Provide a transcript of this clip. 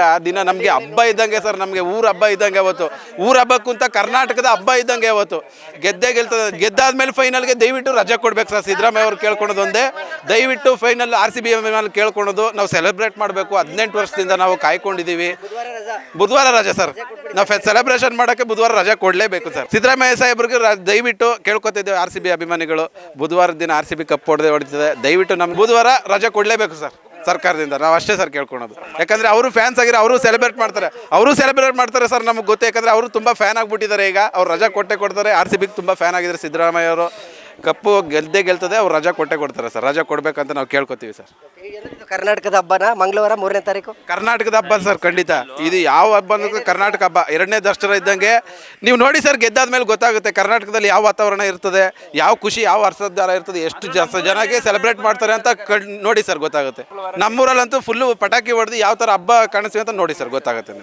ಆ ದಿನ ನಮಗೆ ಹಬ್ಬ ಇದ್ದಂಗೆ ಸರ್, ನಮಗೆ ಊರ ಹಬ್ಬ ಇದ್ದಂಗೆ ಅವತ್ತು. ಊರ ಹಬ್ಬಕ್ಕಂತ ಕರ್ನಾಟಕದ ಹಬ್ಬ ಇದ್ದಂಗೆ ಅವತ್ತು. ಗೆದ್ದೇ ಗೆಲ್ತದೆ. ಗೆದ್ದಾದ್ಮೇಲೆ ಫೈನಲ್ಗೆ ದಯವಿಟ್ಟು ರಜೆ ಕೊಡ್ಬೇಕು ಸರ್. ಸಿದ್ದರಾಮಯ್ಯ ಅವ್ರು ಕೇಳ್ಕೊಳೋದು ಒಂದೇ. ದಯವಿಟ್ಟು ಫೈನಲ್ ಆರ್ ಸಿ ಬಿ ಮೇಲೆ ಕೇಳ್ಕೊಳೋದು. ನಾವು ಸೆಲೆಬ್ರೇಟ್ ಮಾಡಬೇಕು. ಹದಿನೆಂಟು ವರ್ಷದಿಂದ ನಾವು ಕಾಯ್ಕೊಂಡಿದ್ದೀವಿ ಬುಧವಾರ ರಜೆ ಸರ್. ನಾವು ಸೆಲೆಬ್ರೇಷನ್ ಮಾಡೋಕ್ಕೆ ಬುಧವಾರ ರಜೆ ಕೊಡಲೇಬೇಕು ಸರ್. ಸಿದ್ದರಾಮಯ್ಯ ಸಾಹೇಬ್ರಿಗೆ ದಯವಿಟ್ಟು ಕೇಳ್ಕೊತಿದ್ದೇವೆ ಆರ್ ಸಿ ಬಿ ಅಭಿಮಾನಿಗಳು. ಬುಧವಾರದ ದಿನ ಆರ್ ಸಿ ಬಿ ಕಪ್ ಹೊಡೆದೇ ಹೊಡಿತದೆ. ದಯವಿಟ್ಟು ನಮ್ಗೆ ಬುಧವಾರ ರಜೆ ಕೊಡಲೇಬೇಕು ಸರ್. ಸರ್ಕಾರದಿಂದ. ನಾವು ಅಷ್ಟೇ ಸರ್ ಕೇಳ್ಕೊಳೋದು. ಯಾಕಂದ್ರೆ ಅವರು ಫ್ಯಾನ್ಸ್ ಆಗಿರೋ ಅವರು ಸೆಲೆಬ್ರೇಟ್ ಮಾಡ್ತಾರೆ. ಅವರು ಸೆಲೆಬ್ರೇಟ್ ಮಾಡ್ತಾರೆ ಸರ್ ನಮಗೆ ಗೊತ್ತು. ಯಾಕಂದ್ರೆ ಅವರು ತುಂಬ ಫ್ಯಾನ್ ಆಗಿಬಿಟ್ಟಿದ್ದಾರೆ ಈಗ. ಅವ್ರು ರಜಾ ಕೊಟ್ಟೆ ಕೊಡ್ತಾರೆ. ಆರ್ ಸಿ ಬಿಗೆ ತುಂಬ ಫ್ಯಾನ್ ಆಗಿದ್ದಾರೆ ಸಿದ್ದರಾಮಯ್ಯ ಅವರು. ಕಪ್ಪು ಗೆಲ್ದೇ ಗೆಲ್ತದೆ ಅವ್ರು ರಜಾ ಕೊಟ್ಟೆ ಕೊಡ್ತಾರೆ ಸರ್. ರಜಾ ಕೊಡಬೇಕಂತ ನಾವು ಕೇಳ್ಕೊತೀವಿ ಸರ್. ಇದು ಕರ್ನಾಟಕದ ಹಬ್ಬನ? ಮಂಗಳವಾರ ಮೂರನೇ ತಾರೀಕು? ಕರ್ನಾಟಕದ ಹಬ್ಬ ಸರ್ ಖಂಡಿತ. ಇದು ಯಾವ ಹಬ್ಬ ಅಂದ್ರೆ ಕರ್ನಾಟಕ ಹಬ್ಬ. ಎರಡನೇ ದಸರಾ ಇದ್ದಂಗೆ ನೀವು ನೋಡಿ ಸರ್ ಗೆದ್ದಾದ್ಮೇಲೆ ಗೊತ್ತಾಗುತ್ತೆ ಕರ್ನಾಟಕದಲ್ಲಿ ಯಾವ ವಾತಾವರಣ ಇರ್ತದೆ ಯಾವ ಖುಷಿ ಯಾವ ಹರ್ಷೋದ್ಧಾರ ಇರ್ತದೆ ಎಷ್ಟು ಜಾಸ್ತಿ ಜನಕ್ಕೆ ಸೆಲೆಬ್ರೇಟ್ ಮಾಡ್ತಾರೆ ಅಂತ ಕಣ್ ನೋಡಿ ಸರ್ ಗೊತ್ತಾಗುತ್ತೆ. ನಮ್ಮೂರಲ್ಲಂತೂ ಫುಲ್ಲು ಪಟಾಕಿ ಹೊಡೆದು ಯಾವ ಥರ ಹಬ್ಬ ಕಾಣಿಸ್ತೀವಿ ಅಂತ ನೋಡಿ ಸರ್ ಗೊತ್ತಾಗುತ್ತೆ ನಿಮ್ಗೆ.